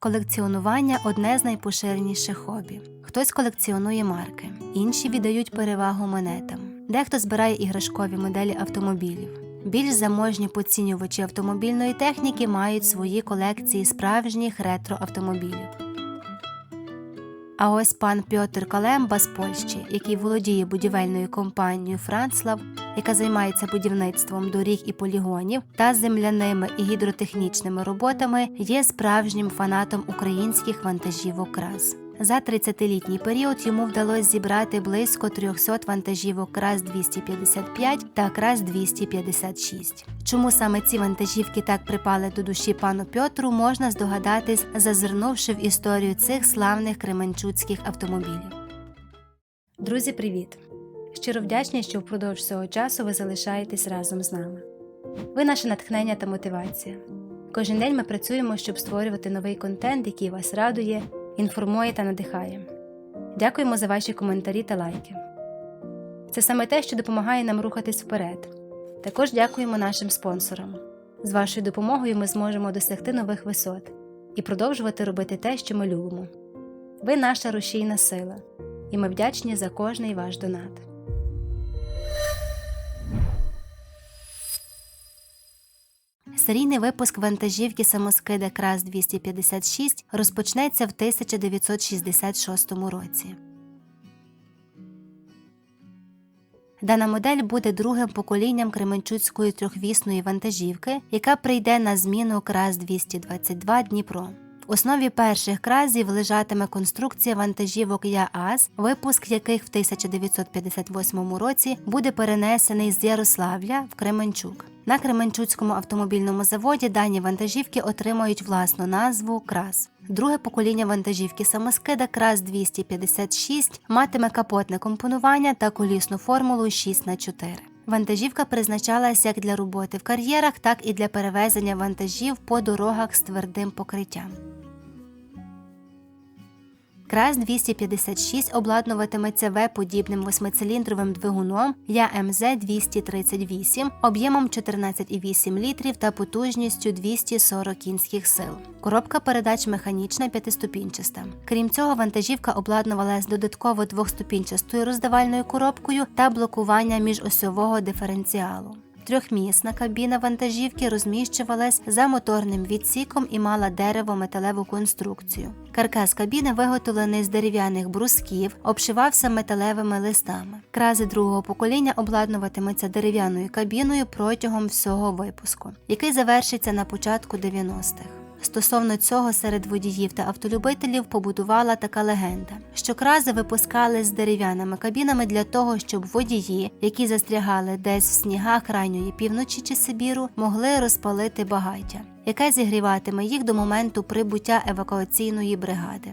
Колекціонування одне з найпоширеніших хобі. Хтось колекціонує марки, інші віддають перевагу монетам. Дехто збирає іграшкові моделі автомобілів. Більш заможні поцінювачі автомобільної техніки мають свої колекції справжніх ретро-автомобілів. А ось пан Пьотр Калемба з Польщі, який володіє будівельною компанією Францлав, яка займається будівництвом доріг і полігонів та земляними і гідротехнічними роботами, є справжнім фанатом українських вантажівок КРАС. За 30-літній період йому вдалося зібрати близько 300 вантажівок КРАС 255 та КРАС 256. Чому саме ці вантажівки так припали до душі пану Пьотру, можна здогадатись, зазирнувши в історію цих славних кременчуцьких автомобілів. Друзі, привіт! Щиро вдячні, що впродовж цього часу ви залишаєтесь разом з нами. Ви наше натхнення та мотивація. Кожен день ми працюємо, щоб створювати новий контент, який вас радує, інформує та надихає. Дякуємо за ваші коментарі та лайки. Це саме те, що допомагає нам рухатись вперед. Також дякуємо нашим спонсорам. З вашою допомогою ми зможемо досягти нових висот і продовжувати робити те, що ми любимо. Ви наша рушійна сила, і ми вдячні за кожний ваш донат. Серійний випуск вантажівки самоскида КРАС 256 розпочнеться в 1966 році. Дана модель буде другим поколінням Кременчуцької трьохвісної вантажівки, яка прийде на зміну КРАС 222 Дніпро. В основі перших кразів лежатиме конструкція вантажівок ЯАЗ, випуск яких в 1958 році буде перенесений з Ярославля в Кременчук. На Кременчуцькому автомобільному заводі дані вантажівки отримають власну назву КРАС. Друге покоління вантажівки самоскида КРАС 256 матиме капотне компонування та колісну формулу 6х4. Вантажівка призначалась як для роботи в кар'єрах, так і для перевезення вантажів по дорогах з твердим покриттям. КРАС 256 обладнуватиметься В-подібним восьмициліндровим двигуном ЯМЗ 238 об'ємом 14,8 літрів та потужністю 240 кінських сил. Коробка передач механічна п'ятиступінчаста. Крім цього, вантажівка обладнувалась додатково двохступінчастою роздавальною коробкою та блокування міжосьового диференціалу. Трьохмісна кабіна вантажівки розміщувалась за моторним відсіком і мала дерево-металеву конструкцію. Каркас кабіни, виготовлений з дерев'яних брусків, обшивався металевими листами. Крази другого покоління обладнуватиметься дерев'яною кабіною протягом всього випуску, який завершиться на початку 90-х. Стосовно цього серед водіїв та автолюбителів побудувала така легенда, що крази випускали з дерев'яними кабінами для того, щоб водії, які застрягали десь в снігах крайньої півночі чи Сибіру, могли розпалити багаття, яке зігріватиме їх до моменту прибуття евакуаційної бригади.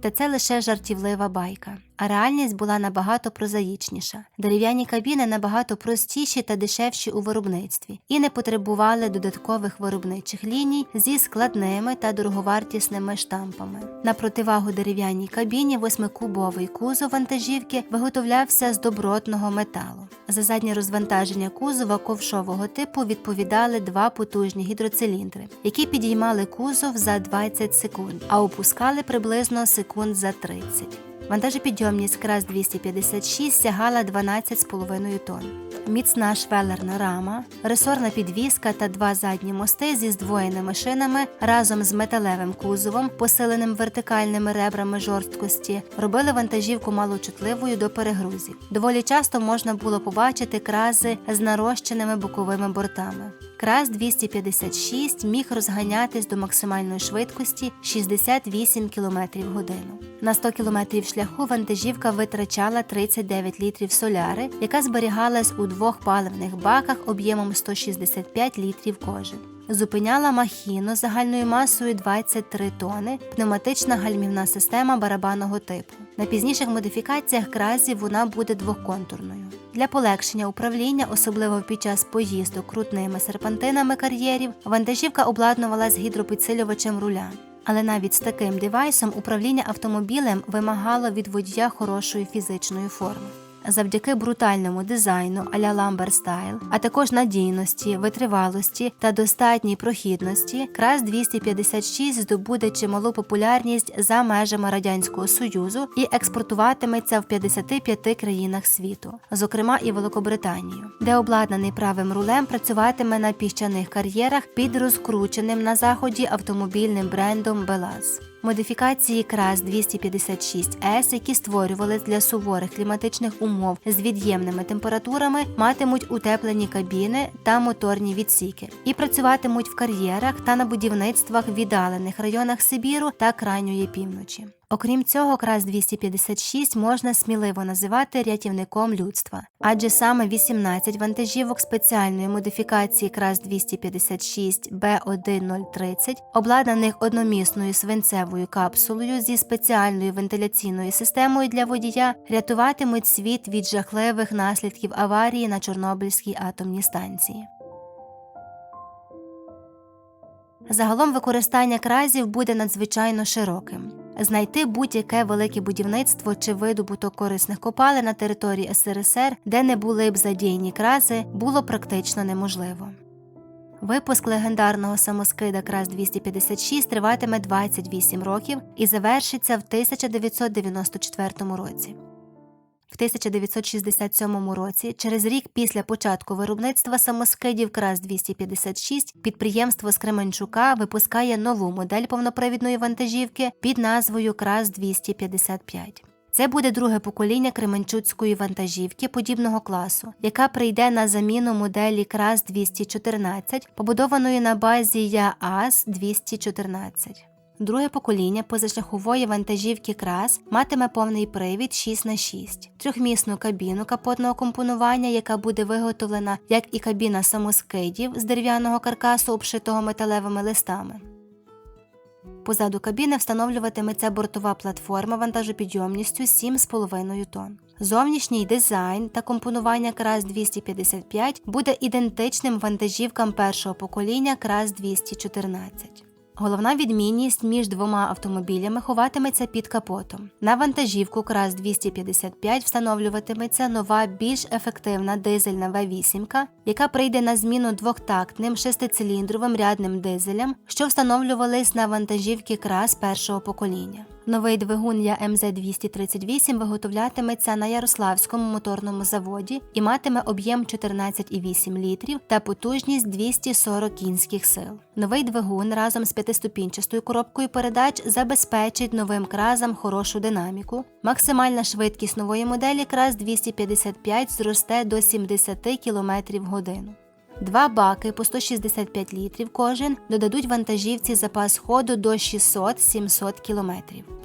Та це лише жартівлива байка, а реальність була набагато прозаїчніша. Дерев'яні кабіни набагато простіші та дешевші у виробництві і не потребували додаткових виробничих ліній зі складними та дороговартісними штампами. На противагу дерев'яній кабіні восьмикубовий кузов вантажівки виготовлявся з добротного металу. За заднє розвантаження кузова ковшового типу відповідали два потужні гідроциліндри, які підіймали кузов за 20 секунд, а опускали приблизно секунд за 30. Вантажопідйомність КРАС 256 сягала 12,5 тонн. Міцна швелерна рама, ресорна підвіска та два задні мости зі здвоєними шинами разом з металевим кузовом, посиленим вертикальними ребрами жорсткості, робили вантажівку малочутливою до перегрузів. Доволі часто можна було побачити крази з нарощеними боковими бортами. КРАС 256 міг розганятись до максимальної швидкості 68 км в годину. На 100 км шляху вантажівка витрачала 39 літрів соляри, яка зберігалась у двох паливних баках об'ємом 165 літрів кожен. Зупиняла махіну загальною масою 23 тони, пневматична гальмівна система барабанного типу. На пізніших модифікаціях кразів вона буде двохконтурною. Для полегшення управління, особливо під час поїздок крутними серпантинами кар'єрів, вантажівка обладнувалась гідропідсилювачем руля. Але навіть з таким девайсом управління автомобілем вимагало від водія хорошої фізичної форми. Завдяки брутальному дизайну а-ля Lamber Style, а також надійності, витривалості та достатній прохідності, крас 256 здобуде чималу популярність за межами Радянського Союзу і експортуватиметься в 55 країнах світу, зокрема і Великобританію, де обладнаний правим рулем працюватиме на піщаних кар'єрах під розкрученим на заході автомобільним брендом Белаз. Модифікації крас 256С, які створювались для суворих кліматичних умов з від'ємними температурами, матимуть утеплені кабіни та моторні відсіки і працюватимуть в кар'єрах та на будівництвах в віддалених районах Сибіру та крайньої півночі. Окрім цього, крас 256 можна сміливо називати рятівником людства, адже саме 18 вантажівок спеціальної модифікації крас 256 B1030, обладнаних одномісною свинцевою капсулою зі спеціальною вентиляційною системою для водія, рятуватимуть світ від жахливих наслідків аварії на Чорнобильській атомній станції. Загалом використання кразів буде надзвичайно широким. Знайти будь-яке велике будівництво чи видобуток корисних копалин на території СРСР, де не були б задіяні крази, було практично неможливо. Випуск легендарного самоскида Крас 256 триватиме 28 років і завершиться в 1994 році. В 1967 році, через рік після початку виробництва самоскидів крас 256 підприємство з Кременчука випускає нову модель повнопривідної вантажівки під назвою крас 255. Це буде друге покоління Кременчуцької вантажівки подібного класу, яка прийде на заміну моделі крас 214, побудованої на базі ЯАЗ 214. Друге покоління позашляхової вантажівки крас матиме повний привід 6х6, трьохмісну кабіну капотного компонування, яка буде виготовлена як і кабіна самоскидів з дерев'яного каркасу, обшитого металевими листами. Позаду кабіни встановлюватиметься бортова платформа вантажопідйомністю 7,5 тонн. Зовнішній дизайн та компонування крас 255 буде ідентичним вантажівкам першого покоління крас 214. Головна відмінність між двома автомобілями ховатиметься під капотом. На вантажівку крас 255 встановлюватиметься нова більш ефективна дизельна V8, яка прийде на зміну двохтактним шестициліндровим рядним дизелям, що встановлювались на вантажівки крас першого покоління. Новий двигун для МЗ-238 виготовлятиметься на Ярославському моторному заводі і матиме об'єм 14,8 літрів та потужність 240 кінських сил. Новий двигун разом з п'ятиступінчастою коробкою передач забезпечить новим кразам хорошу динаміку. Максимальна швидкість нової моделі крас 255 зросте до 70 км в годину. Два баки по 165 літрів кожен додадуть вантажівці запас ходу до 600-700 км.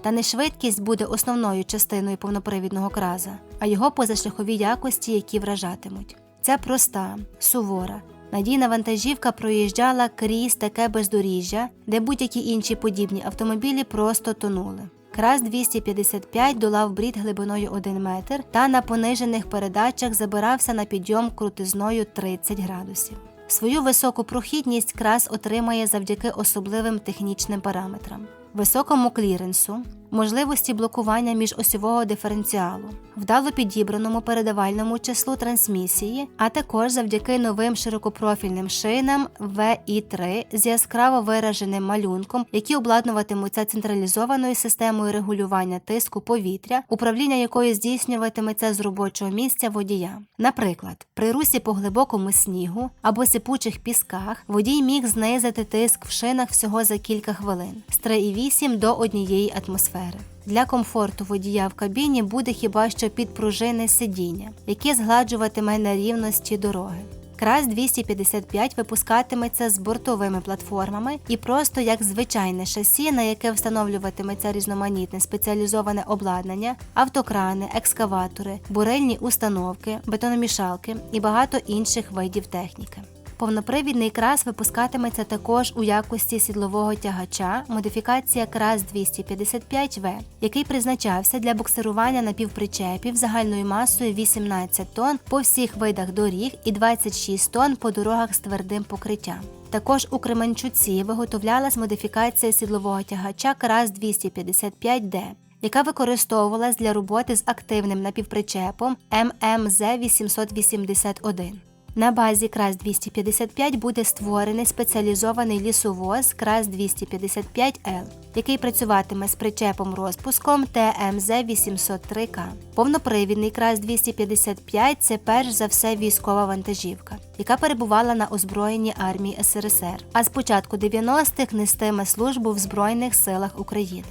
Та не швидкість буде основною частиною повнопривідного краза, а його позашляхові якості, які вражатимуть. Ця проста, сувора, надійна вантажівка проїжджала крізь таке бездоріжжя, де будь-які інші подібні автомобілі просто тонули. Крас 255 долав брід глибиною 1 метр та на понижених передачах забирався на підйом крутизною 30 градусів. Свою високу прохідність крас отримає завдяки особливим технічним параметрам, високому кліренсу, можливості блокування міжосьового диференціалу, вдало підібраному передавальному числу трансмісії, а також завдяки новим широкопрофільним шинам VI3 з яскраво вираженим малюнком, які обладнуватимуться централізованою системою регулювання тиску повітря, управління якою здійснюватиметься з робочого місця водія. Наприклад, при русі по глибокому снігу або сипучих пісках водій міг знизити тиск в шинах всього за кілька хвилин з 3,8 до 1 атмосфери. Для комфорту водія в кабіні буде хіба що підпружинне сидіння, яке згладжуватиме нерівності дороги. Крас 255 випускатиметься з бортовими платформами і просто як звичайне шасі, на яке встановлюватиметься різноманітне спеціалізоване обладнання, автокрани, екскаватори, бурильні установки, бетономішалки і багато інших видів техніки. Повнопривідний крас випускатиметься також у якості сідлового тягача модифікація крас 255В, який призначався для буксирування напівпричепів загальною масою 18 тонн по всіх видах доріг і 26 тонн по дорогах з твердим покриттям. Також у Кременчуці виготовлялась модифікація сідлового тягача крас 255Д, яка використовувалась для роботи з активним напівпричепом ММЗ 881. На базі КРАС 255 буде створений спеціалізований лісовоз КРАС 255Л, який працюватиме з причепом розпуском ТМЗ 803К. Повнопривідний КРАС 255 це перш за все військова вантажівка, яка перебувала на озброєнні армії СРСР, а з початку 90-х нестиме службу в Збройних силах України.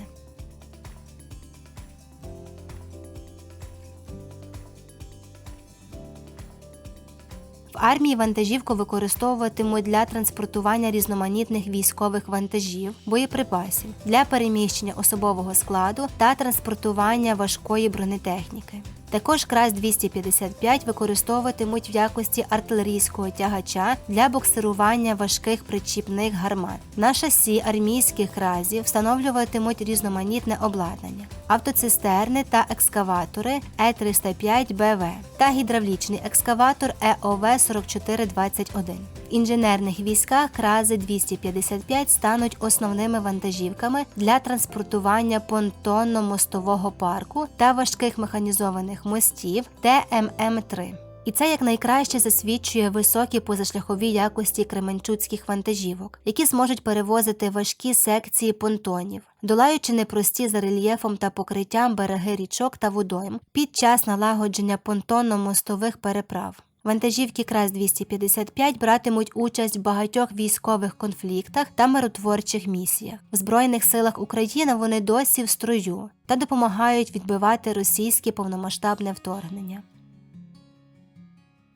Армії вантажівку використовуватимуть для транспортування різноманітних військових вантажів, боєприпасів для переміщення особового складу та транспортування важкої бронетехніки. Також крас 255 використовуватимуть в якості артилерійського тягача для боксирування важких причіпних гармат. На шасі армійських кразів встановлюватимуть різноманітне обладнання, автоцистерни та екскаватори Е305БВ та гідравлічний екскаватор ЕОВ 4421. В інженерних військах крази 255 стануть основними вантажівками для транспортування понтонно-мостового парку та важких механізованих мостів ТММ-3. І це якнайкраще засвідчує високі позашляхові якості кременчуцьких вантажівок, які зможуть перевозити важкі секції понтонів, долаючи непрості за рельєфом та покриттям береги річок та водойм під час налагодження понтонно-мостових переправ. Вантажівки КРАС 255 братимуть участь в багатьох військових конфліктах та миротворчих місіях. В Збройних силах України вони досі в строю та допомагають відбивати російське повномасштабне вторгнення.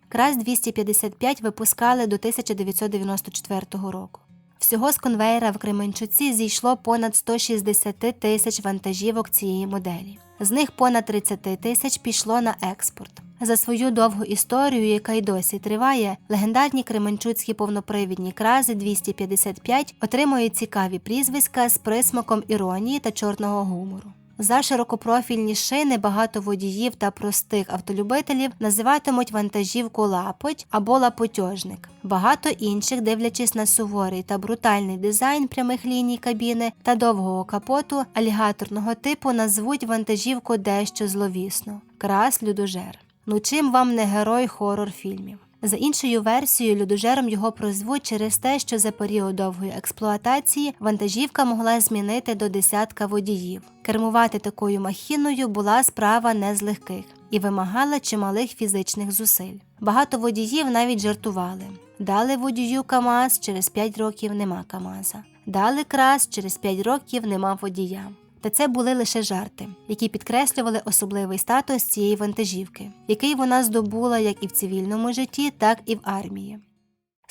КРАС 255 випускали до 1994 року. Всього з конвейера в Кременчуці зійшло понад 160 тисяч вантажівок цієї моделі. З них понад 30 тисяч пішло на експорт. За свою довгу історію, яка й досі триває, легендарні кременчуцькі повнопривідні крази 255 отримують цікаві прізвиська з присмаком іронії та чорного гумору. За широкопрофільні шини багато водіїв та простих автолюбителів називатимуть вантажівку лапоть або лапотьожник. Багато інших, дивлячись на суворий та брутальний дизайн прямих ліній кабіни та довгого капоту алігаторного типу, назвуть вантажівку дещо зловісно крас людожер. Ну чим вам не герой хорор фільмів? За іншою версією, людожером його прозвуть через те, що за період довгої експлуатації вантажівка могла змінити до десятка водіїв. Кермувати такою махіною була справа не з легких і вимагала чималих фізичних зусиль. Багато водіїв навіть жартували. Дали водію КАМАЗ, через 5 років нема КАМАЗа. Дали крас, через 5 років нема водія. Та це були лише жарти, які підкреслювали особливий статус цієї вантажівки, який вона здобула як і в цивільному житті, так і в армії.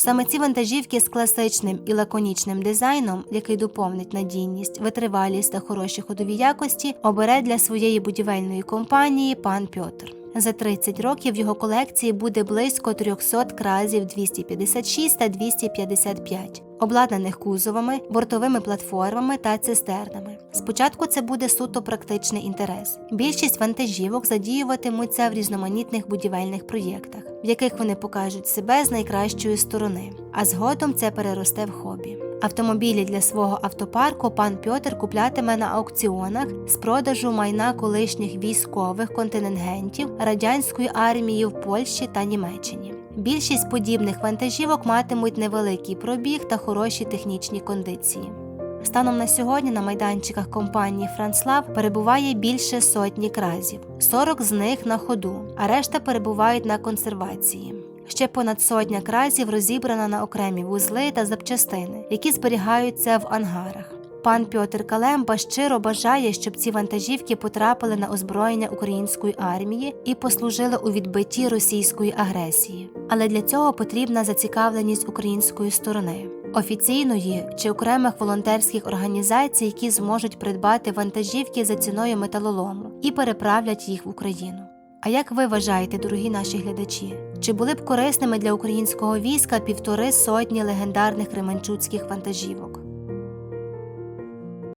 Саме ці вантажівки з класичним і лаконічним дизайном, який доповнить надійність, витривалість та хороші ходові якості, обере для своєї будівельної компанії пан Пьотр. За 30 років його колекції буде близько 300 кразів 256 та 255, обладнаних кузовами, бортовими платформами та цистернами. Спочатку це буде суто практичний інтерес. Більшість вантажівок задіюватимуться в різноманітних будівельних проєктах, в яких вони покажуть себе з найкращої сторони, а згодом це переросте в хобі. Автомобілі для свого автопарку пан Пьотр куплятиме на аукціонах з продажу майна колишніх військових контингентів радянської армії в Польщі та Німеччині. Більшість подібних вантажівок матимуть невеликий пробіг та хороші технічні кондиції. Станом на сьогодні на майданчиках компанії Франслав перебуває більше сотні кразів, 40 з них на ходу, а решта перебувають на консервації. Ще понад сотня кразів розібрана на окремі вузли та запчастини, які зберігаються в ангарах. Пан Пьотр Калемба щиро бажає, щоб ці вантажівки потрапили на озброєння української армії і послужили у відбитті російської агресії. Але для цього потрібна зацікавленість української сторони, офіційної чи окремих волонтерських організацій, які зможуть придбати вантажівки за ціною металолому і переправлять їх в Україну. А як ви вважаєте, дорогі наші глядачі, чи були б корисними для українського війська півтори сотні легендарних кременчуцьких вантажівок?